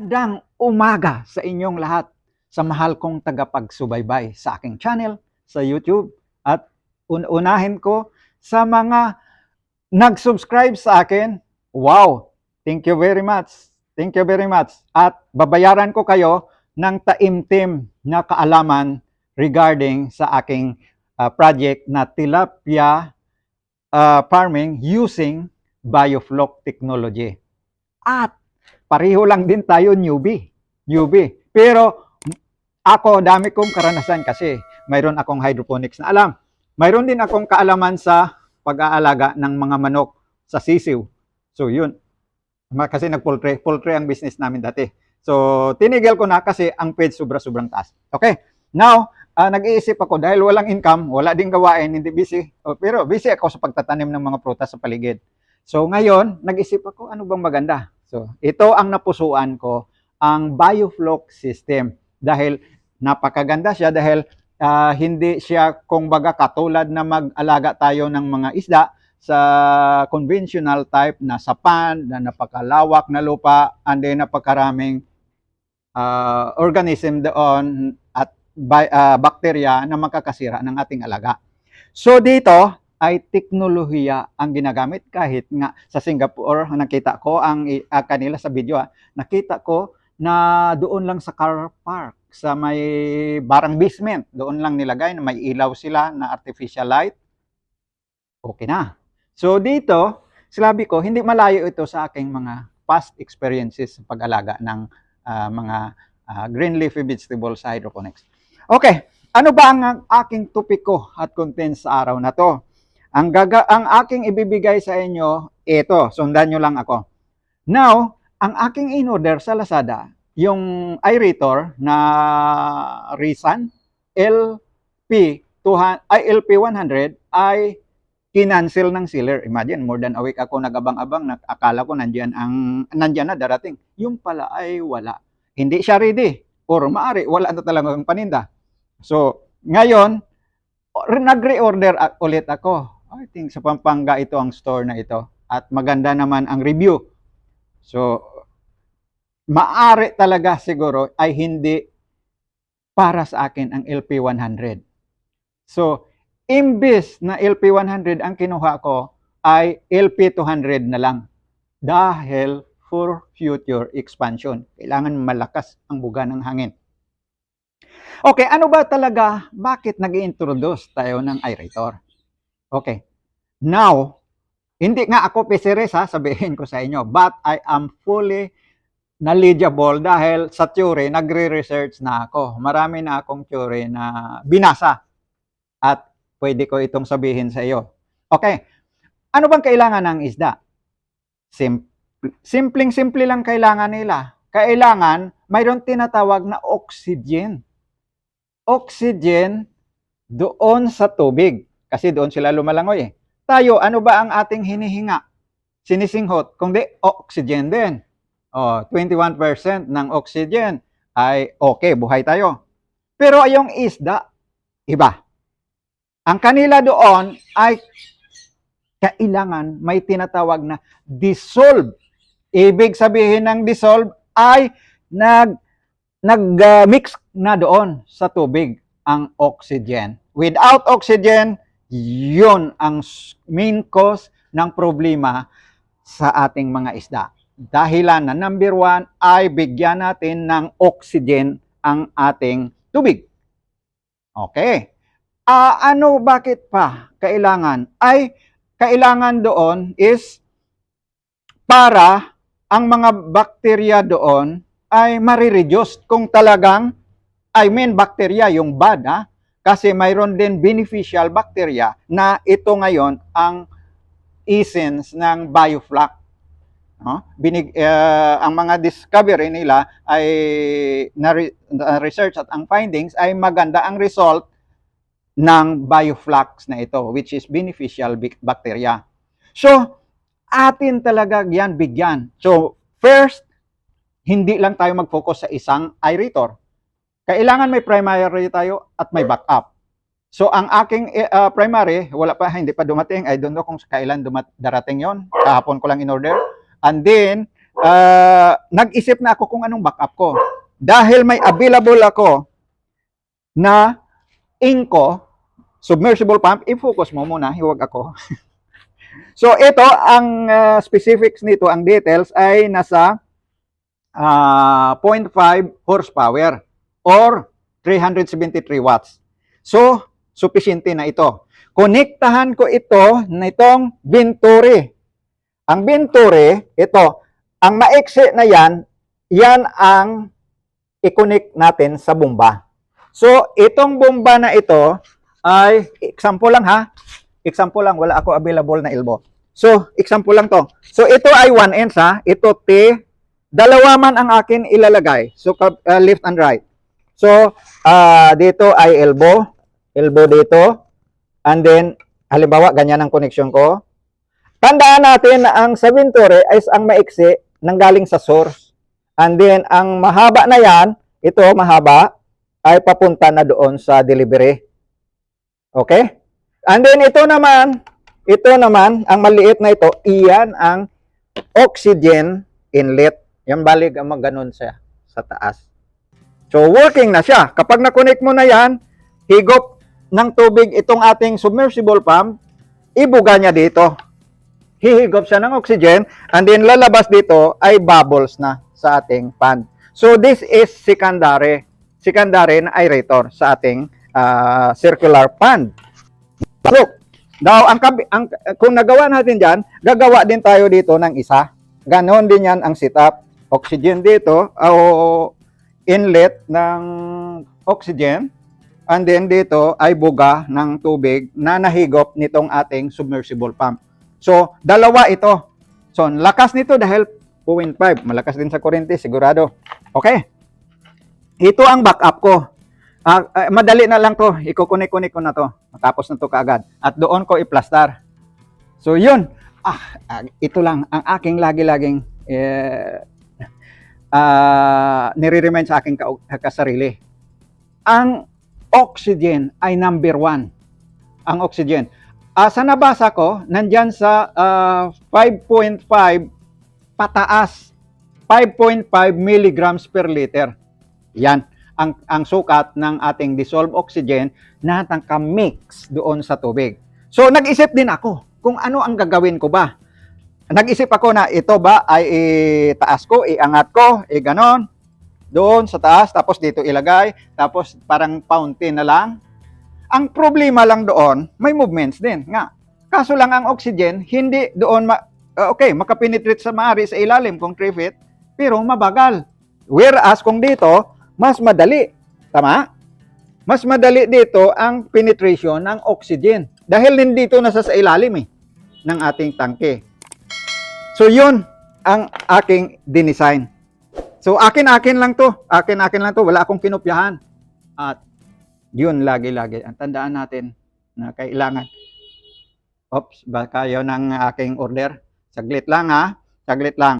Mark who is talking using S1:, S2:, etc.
S1: Magandang umaga sa inyong lahat sa mahal kong tagapagsubaybay sa aking channel sa YouTube at un-unahin ko sa mga nag-subscribe sa akin. Wow! Thank you very much. Thank you very much. At babayaran ko kayo ng taimtim na kaalaman regarding sa aking uh, project na tilapia uh, farming using biofloc technology. At pareho lang din tayo newbie. Newbie. Pero ako, dami kong karanasan kasi mayroon akong hydroponics na alam. Mayroon din akong kaalaman sa pag-aalaga ng mga manok sa sisiw. So yun. Kasi nag-poultry. Poultry ang business namin dati. So tinigil ko na kasi ang page sobra-sobrang taas. Okay. Now, ah, nag-iisip ako dahil walang income, wala ding gawain, hindi busy. Oh, pero busy ako sa pagtatanim ng mga prutas sa paligid. So ngayon, nag-isip ako, ano bang maganda? So ito ang napusuan ko, ang biofloc system. Dahil napakaganda siya dahil ah, hindi siya kung baga katulad na mag-alaga tayo ng mga isda sa conventional type na sapan, na napakalawak na lupa, and then napakaraming ah, organism doon at bi- ah, bacteria na makakasira ng ating alaga. So dito ay teknolohiya ang ginagamit. Kahit nga sa Singapore nakita ko ang ah, kanila sa video ah, nakita ko na doon lang sa car park sa may barang basement doon lang nilagay na may ilaw sila na artificial light. Okay na. So dito sinabi ko hindi malayo ito sa aking mga past experiences sa pag-alaga ng ah, mga ah, green leafy vegetables sa hydroponics okay ano ba ang aking topiko at content sa araw na to ang gaga ang aking ibibigay sa inyo ito sundan nyo lang ako now ang aking in-order sa Lazada, yung aerator na Risan LP 200 ay LP 100 ay kinancel ng seller. Imagine, more than a week ako nagabang-abang, nakakala ko nandiyan ang nandiyan na darating. Yung pala ay wala. Hindi siya ready or maari wala na talagang paninda. So, ngayon or- nag-reorder ulit ako. I think sa Pampanga ito ang store na ito at maganda naman ang review. So, maari talaga siguro ay hindi para sa akin ang LP100. So, imbis na LP100 ang kinuha ko, ay LP200 na lang. Dahil for future expansion. Kailangan malakas ang buga ng hangin. Okay, ano ba talaga, bakit nag introduce tayo ng aerator? Okay, now, hindi nga ako PCRS ha, sabihin ko sa inyo, but I am fully knowledgeable dahil sa theory, nagre-research na ako. Marami na akong theory na binasa at pwede ko itong sabihin sa iyo. Okay, ano bang kailangan ng isda? Sim simpleng-simple lang kailangan nila. Kailangan mayroon tinatawag na oxygen. Oxygen doon sa tubig. Kasi doon sila lumalangoy eh. Tayo, ano ba ang ating hinihinga? Sinisinghot. Kung di, oxygen din. Oh, 21% ng oxygen ay okay, buhay tayo. Pero yung isda, iba. Ang kanila doon ay kailangan may tinatawag na dissolve. Ibig sabihin ng dissolve ay nag nag-mix na doon sa tubig ang oxygen. Without oxygen, yun ang main cause ng problema sa ating mga isda. Dahilan na number one ay bigyan natin ng oxygen ang ating tubig. Okay. Ah, ano, bakit pa kailangan? Ay, kailangan doon is para ang mga bakterya doon ay marireduce kung talagang, I mean bacteria, yung bad ha, kasi mayroon din beneficial bacteria na ito ngayon ang essence ng bioflux. No? Binig, eh, ang mga discovery nila ay na, na research at ang findings ay maganda ang result ng bioflux na ito which is beneficial bacteria. So, atin talaga yan bigyan. So, first, hindi lang tayo mag-focus sa isang aerator. Kailangan may primary tayo at may backup. So, ang aking ah, primary, wala pa, hindi pa dumating. I don't know kung kailan dumat, darating yon. Kahapon ko lang in order. And then, ah, nag-isip na ako kung anong backup ko. Dahil may available ako na Inco submersible pump, i-focus mo muna, huwag ako. so ito, ang ah, specifics nito, ang details ay nasa ah, 0.5 horsepower or 373 watts. So, sufficiente na ito. Konektahan ko ito nitong Venturi. Ang Venturi, ito, ang maiksi na yan, yan ang i-connect natin sa bomba. So, itong bomba na ito ay, example lang ha, example lang, wala ako available na elbow. So, example lang to. So, ito ay 1 ends ha, ito T, dalawa man ang akin ilalagay. So, uh, left and right. So, ah dito ay elbow, elbow dito, and then, halimbawa, ganyan ang connection ko. Tandaan natin na ang sa Venturi ay ang maiksi nanggaling sa source. And then, ang mahaba na yan, ito mahaba, ay papunta na doon sa delivery. Okay? And then, ito naman, ito naman, ang maliit na ito, iyan ang oxygen inlet. Yan balig ang maganon sa, sa taas. So, working na siya. Kapag na-connect mo na yan, higop ng tubig itong ating submersible pump, ibuga niya dito. Hihigop siya ng oxygen, and then lalabas dito ay bubbles na sa ating pan. So, this is secondary. Secondary na aerator sa ating ah, circular pan. Look, now, ang, ang, kung nagawa natin dyan, gagawa din tayo dito ng isa. Ganon din yan ang setup. Oxygen dito, o inlet ng oxygen, and then dito ay buga ng tubig na nahigop nitong ating submersible pump. So, dalawa ito. So, lakas nito dahil 0.5. Malakas din sa kurente, sigurado. Okay. Ito ang backup ko. Ah, ah, madali na lang to. Ikukunik-kunik ko na to. Matapos na to kaagad. At doon ko i-plaster. So, yun. Ah, ah, ito lang ang aking lagi-laging eh, ah, nire-remind sa aking ka- kasarili. Ang oxygen ay number one. Ang oxygen. Ah, sa nabasa ko, nandyan sa ah, 5.5 pataas. 5.5 milligrams per liter. Yan ang ang sukat ng ating dissolved oxygen na mix doon sa tubig. So nag-isip din ako kung ano ang gagawin ko ba. Nag-isip ako na ito ba ay itaas ko, iangat ko, e ganon. Doon sa taas, tapos dito ilagay, tapos parang fountain na lang. Ang problema lang doon, may movements din nga. Kaso lang ang oxygen, hindi doon, ma- uh, okay, makapenetrate sa maari sa ilalim kung 3 feet, pero mabagal. Whereas kung dito, mas madali. Tama? Mas madali dito ang penetration ng oxygen. Dahil nandito nasa sa ilalim eh, ng ating tangke. So yun ang aking dinesign. So akin-akin lang to. Akin-akin lang to. Wala akong kinopyahan. At yun lagi-lagi. Ang tandaan natin na kailangan. Oops, baka yun ang aking order. Saglit lang ha. Saglit lang.